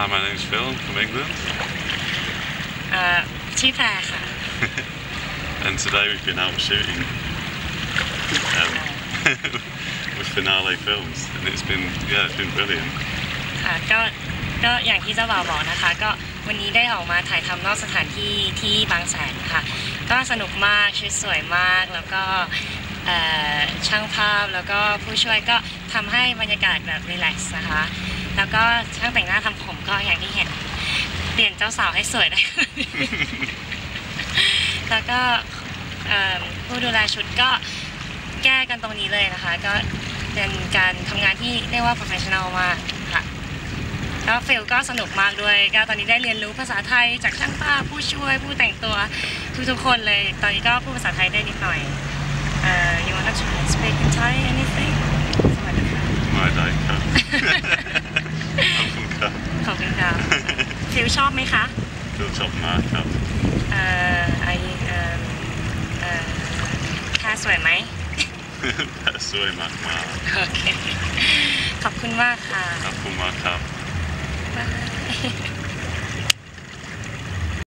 Hi, my name's Phil. I'm from England, เอ่อชื่อแพรค่ะ and today we've been out shooting um, with Finale Films, and it's been yeah, it's been brilliant. ค่ะก็ก็อย่างที่เจ้าบ่าวบอกนะคะ ก็วันนี้ได้ออกมาถ่ายทำนอกสถานที่ที่บางแสนค่ะ ก็สนุกมากชุดสวยมากแล้วก็เอ่อช่างภาพแล้วก็ผู้ช่วยก็ทำให้บรรยากาศแบบรีแลกซ์นะคะ แล้วก็ช่างแต่งหน้าทำผมก็อย่างที่เห็น เปลี่ยนเจ้าสาวให้สวยได้ แล้วก็ผู้ดูแลชุดก็แก้กันตรงนี้เลยนะคะ ก็เป็นการทำงานที่เรียกว่า professional มากค่ะก็ฟิลก็สนุกมากด้วย ก็ตอนนี้ได้เรียนรู้ภาษาไทยจากช่างภาพผู้ช่วยผู้แต่งตัวทุกๆคนเลย ตอนนี้ก็พูดภาษาไทยได้นิดหน่อยเอ่อ you wanna try to speak in Thai anything สวัสดีค่ะ My day, Cup. I'm from Cup. ขอบคุณค่ะฟิ ลชอบไหมคะ Phil Top Mark Cup. เอ่อไอเอ่อเอ่อแค่สวยไหม That's Soy Mark Mark. โอเค ขอบคุณมากค่ะ Apple Mark Cup. บ๊ายบาย